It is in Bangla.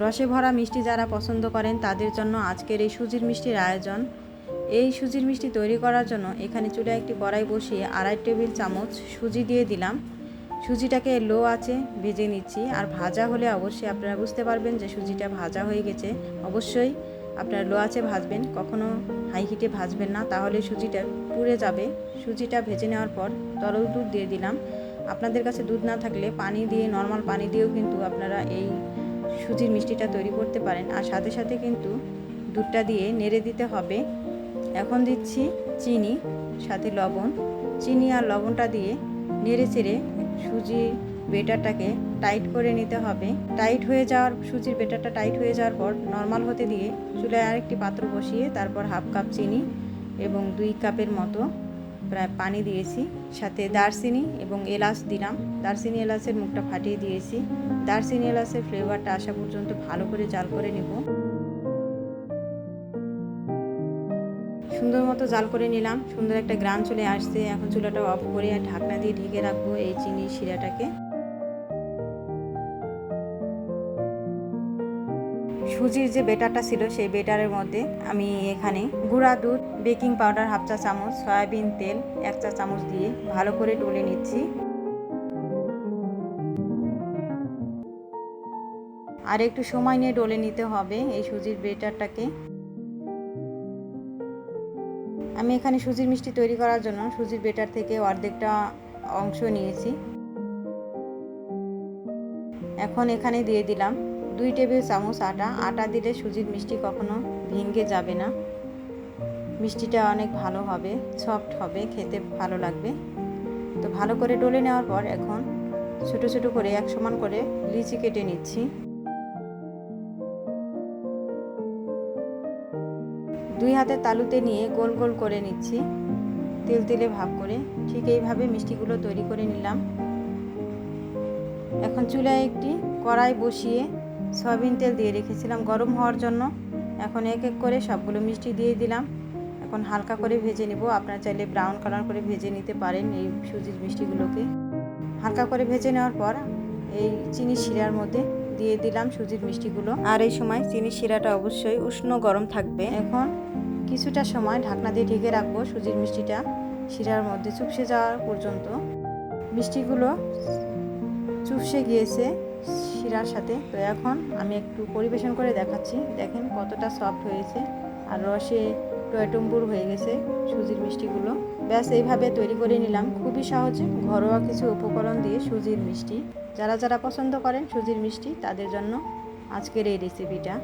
রসে ভরা মিষ্টি যারা পছন্দ করেন তাদের জন্য আজকের এই সুজির মিষ্টির আয়োজন। এই সুজির মিষ্টি তৈরি করার জন্য এখানে চুলায় একটি কড়াই বসিয়ে আড়াই টেবিল চামচ সুজি দিয়ে দিলাম। সুজিটাকে লো আছে ভেজে নিচ্ছি। আর ভাজা হলে অবশ্যই আপনারা বুঝতে পারবেন যে সুজিটা ভাজা হয়ে গেছে। অবশ্যই আপনারা লো আছে ভাজবেন, কখনো হাই হিটে ভাজবেন না। তাহলে সুজিটা পুড়ে যাবে। সুজিটা ভেজে নেওয়ার পর তরল দুধ দিয়ে দিলাম। আপনাদের কাছে দুধ না থাকলে পানি দিয়ে, নর্মাল পানি দিয়েও কিন্তু আপনারা এই সুজির মিষ্টিটা তৈরি করতে পারেন। আর সাথে সাথে কিন্তু দুধটা দিয়ে নেড়ে দিতে হবে। এখন দিচ্ছি চিনি, সাথে লবণ। চিনি আর লবণটা দিয়ে নেড়ে চেড়ে সুজি বেটারটাকে টাইট করে নিতে হবে। টাইট হয়ে যাওয়ার, সুজির বেটারটা টাইট হয়ে যাওয়ার পর নর্মাল হতে দিয়ে চুলায় আরেকটি পাত্র বসিয়ে তারপর হাফ কাপ চিনি এবং দুই কাপের মতো প্রায় পানি দিয়েছি, সাথে দারচিনি এবং এলাচ দিলাম। দারচিনি, এলাচের মুখটা ফাটিয়ে দিয়েছি। দারচিনি, এলাচের ফ্লেভারটা আসা পর্যন্ত ভালো করে জাল করে নেব। সুন্দর মতো জাল করে নিলাম। সুন্দর একটা গ্রাম চলে আসছে। এখন চুলাটা অফ করে আর ঢাকনা দিয়ে ঢেকে রাখব এই চিনি শিরাটাকে। সুজির যে বেটারটা ছিল সেই বেটারের মধ্যে আমি এখানে গুঁড়া দুধ, বেকিং পাউডার হাফ চা চামচ, সয়াবিন তেল এক চা চামচ দিয়ে ভালো করে ডলে নিচ্ছি। আর একটু সময় নিয়ে ডলে নিতে হবে এই সুজির বেটারটাকে। আমি এখানে সুজির মিষ্টি তৈরি করার জন্য সুজির বেটার থেকে অর্ধেকটা অংশ নিয়েছি। এখন এখানে দিয়ে দিলাম দুই টেবিল চামচ আটা। আটা দিলে সুজির মিষ্টি কখনো ভেঙে যাবে না। মিষ্টিটা অনেক ভালো হবে সফট হবে, খেতে ভালো লাগবে। তো ভালো করে ডলে নেওয়ার পর এখন ছোট ছোট করে এক সমান করে লিচি কেটে নিচ্ছি। দুই হাতে তালুতে নিয়ে গোল গোল করে নিচ্ছি। তেল তেলে ভাব করে ঠিক এইভাবে মিষ্টিগুলো তৈরি করে নিলাম। এখন চুলায় একটি কড়াই বসিয়ে সয়াবিন তেল দিয়ে রেখেছিলাম গরম হওয়ার জন্য। এখন এক এক করে সবগুলো মিষ্টি দিয়ে দিলাম। এখন হালকা করে ভেজে নেব। আপনারা চাইলে ব্রাউন কালার করে ভেজে নিতে পারেন এই সুজির মিষ্টিগুলোকে। হালকা করে ভেজে নেওয়ার পর এই চিনি শিরার মধ্যে দিয়ে দিলাম সুজির মিষ্টিগুলো। আর এই সময় চিনি শিরাটা অবশ্যই উষ্ণ গরম থাকবে। এখন কিছুটা সময় ঢাকনা দিয়ে ঢেকে রাখব সুজির মিষ্টিটা শিরার মধ্যে চুপসে যাওয়ার পর্যন্ত। মিষ্টিগুলো চুপসে গিয়েছে। শিরার সাথে। তো এখন আমি একটু পরিবেশন করে দেখাচ্ছি। দেখেন কতটা সফট হয়েছে। আর রসে টয়টম্বুর হয়ে গেছে সুজির মিষ্টিগুলো। ব্যাস, এইভাবে তৈরি করে নিলাম। খুবই সহজে ঘরোয়া কিছু উপকরণ দিয়ে সুজির মিষ্টি। যারা যারা পছন্দ করেন সুজির মিষ্টি, তাদের জন্য আজকের এই রেসিপিটা